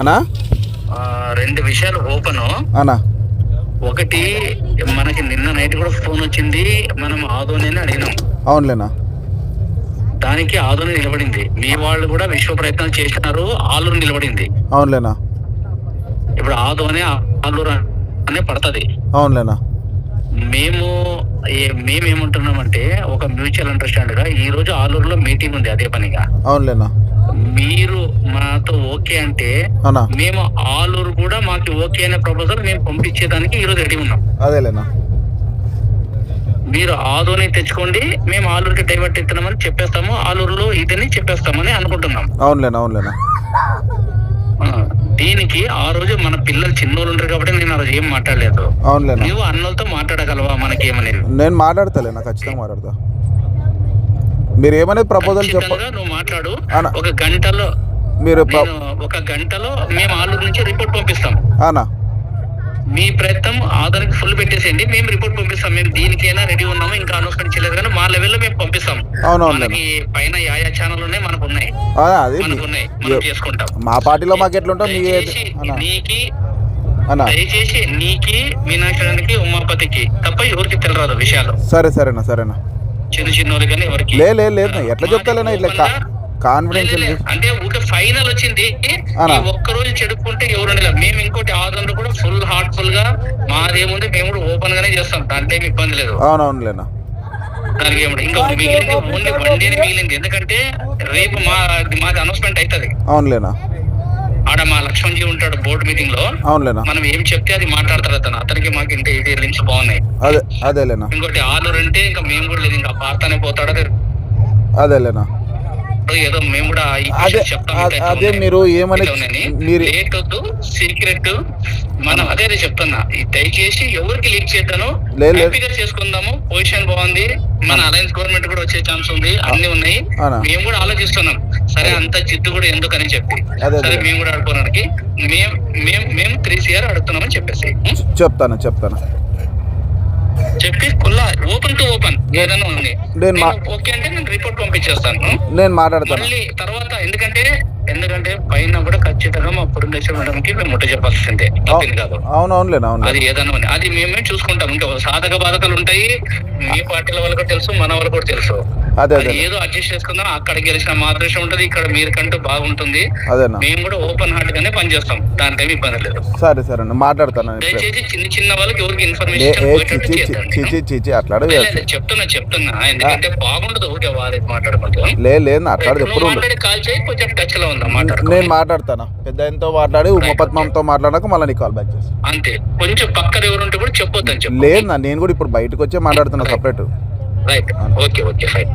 అనా? రెండు విషయాలు ఓపెన్. అనా? ఒకటి మనకి నిన్న నైట్ కూడా ఫోన్ వచ్చింది మనం ఆదోని అడిగినాం. అవునులేనా? దానికి ఆదోని నిలబడింది. మీ వాళ్ళు కూడా విశ్వ ప్రయత్నాలు చేసినారు ఆలూరు నిలబడింది. అవునులేనా? ఇప్పుడు ఆదోని ఆలూరు అనే పడుతుంది. అవునులేనా? మేము మేము ఏమంటున్నామంటే ఒక మ్యూచువల్ అండర్స్టాండ్గా ఈ రోజు ఆలూరులో మీటింగ్ ఉంది అదే పనిగా. అవునులేనా? మీరు మాతో ఓకే అంటే మేము ఆలూరు కూడా మాకు ఓకే అనే ప్రపోజల్ మేము పంపించేదానికి ఈ రోజు రెడీ ఉన్నాం. అదేలేనా? మీరు ఆదోని తెచ్చుకోండి మేము ఆలూరుకి డైవర్ట్ ఇస్తున్నామని చెప్పేస్తాము ఆలూరులో ఇదని చెప్పేస్తామని అనుకుంటున్నాం. అవునులేనా అవునులేనా? దీనికి ఆ రోజు మన పిల్లలు చిన్నోళ్ళు ఉంటారు కాబట్టి నేను ఆ రోజు ఏం మాట్లాడలేదు. అవునులేనా? నువ్వు అన్నలతో మాట్లాడగలవా మనకేమనేది? నేను మాట్లాడతలేనా? ఖచ్చితంగా మాట్లాడతా. మీరు ఏమనేది ప్రపోజల్ చెప్ప నువ్వు మాట్లాడు. ఒక గంటలో మీరు ఒక గంటలో మేము ఆలూరు నుంచి రిపోర్ట్ పంపిస్తాం. అనా మీ ప్రయత్నం ఆధార్కి ఫుల్ పెట్టేసేయండి మేము రిపోర్ట్ పంపిస్తాం. మేము దీనికైనా రెడీ ఉన్నాము ఇంకా అనౌన్స్మెంట్ చేయలేదు కానీ మా లెవెల్లో మేము పంపిస్తాం. మనకి పైన యాయా ఛానల్ ఉన్నాయి మనకు ఉన్నాయి. మనకు ఉన్నాయి. మనం చేసుకుంటాం మా పార్టీలో మాకు ఎట్లుంటాం నీకి దయచేసి నీకి మీనాక్షరానికి ఉమాపతికి తప్ప ఎవరికి తెలియదు విషయాలు. సరే సరేనా సరేనా. చిన్న చిన్న కానీ ఎవరికి. లేదు ఎట్లా చెప్తాలేనా ఇట్లా కాన్ఫిడెన్స్. అంటే ఊరికే ఫైనల్ వచ్చింది. ఒక్క రోజు చెడుకుంటే ఎవరు. మేము ఇంకోటి ఆదంలో కూడా ఫుల్ హార్ట్ఫుల్గా మాదేముంది మేము కూడా ఓపెన్ గానే చేస్తాం. దాంట్లో ఏమి ఇబ్బంది లేదు. అవునవునులేనా? దానికి ఏమి ఇంకా మిగిలింది ఓన్లీ వన్ డే మిగిలింది. ఎందుకంటే రేపు మా మాది అనౌన్స్మెంట్ అవుతుంది అవునులేనా? ఆడ మా లక్ష్మణ్ జీ ఉంటాడు బోర్డు మీటింగ్లో. అవునులేనా? మనం ఏం చెప్తే అది మాట్లాడతారు అతను. అతనికి మాకు ఇంత ఇది లింక్స్ బాగున్నాయి. అదే అదేలేనా? ఇంకోటి ఆలూరు అంటే ఇంకా మేము కూడా లేదు. ఇంకా పార్తానే పోతాడు అది ఏదో మేము కూడా అదే. మీరు ఏమని. మీరు లేట్ వద్దు సీక్రెట్ మనం అదే చెప్తున్నా. దయచేసి ఎవరికి లీక్ చేద్దాను. హ్యాపీగా చేసుకుందాము. పొజిషన్ బాగుంది. మన అలయన్స్ గవర్నమెంట్ కూడా వచ్చే ఛాన్స్ ఉంది. అన్ని ఉన్నాయి. మేము కూడా ఆలోచిస్తున్నాం. సరే అంత జిద్దు కూడా ఎందుకని చెప్పి. సరే. మేము కూడా ఆడుకోవడానికి. మేము మేము మేము త్రీ సిఆర్ అడుగుతున్నామని చెప్పేసి? చెప్తాను చెప్తాను. చెప్పి కుల్లా ఓపెన్ టు ఓపెన్ ఏదైనా ఉంది. ఓకే అంటే నేను రిపోర్ట్ పంపించేస్తాను. నేను మాట్లాడతాను. మళ్ళీ తర్వాత ఎందుకంటే ఎందుకంటే పైన కూడా ఖచ్చితంగా మా పురంధేశ్వర మేడంకి మేము ముట్ట చెప్పాల్సిందే. తప్పింది కాదు. అవును అది ఏదైనా ఉంది. అది మేమే చూసుకుంటాం. ఇంకా సాధక బాధకాలు ఉంటాయి. మీ పార్టీల వాళ్ళకి తెలుసు మన వాళ్ళకి కూడా తెలుసు. అదే ఏదో అడ్జస్ట్ చేసుకుందాం అక్కడ గెలిచిన మా అదృష్టం ఉంటది ఇక్కడ మీరుకంటూ బాగుంటుంది. అదేనా? మేము కూడా ఓపెన్ హార్ట్ గానే పనిచేస్తాం. దాంట్లో ఏమి ఇబ్బంది లేదు. సరే సరే మాట్లాడతాను నేను ఇప్పుడే. దయచేసి చిన్న చిన్న వాళ్ళకి ఎవరికి ఇన్ఫర్మేషన్ చెప్తున్నా చెప్తున్నా. ఎందుకంటే బాగుండదు ఊరికే వారి మాట్లాడుకుంటాం లే లేదు కాల్ చేయి. కొంచెం టచ్లో ఉందా నేను మాట్లాడతాను? పెద్ద ఆయనతో మాట్లాడి ఉమాపద్మంతో మాట్లాడాక మళ్ళీ నీకు కాల్ బ్యాక్ చేస్తాను అంతే. కొంచెం పక్కన ఎవరుంటే కూడా చెప్పొద్దని చెప్పు లేదు నా నేను కూడా ఇప్పుడు బయటకు వచ్చే మాట్లాడుతున్నా separate right okay okay fine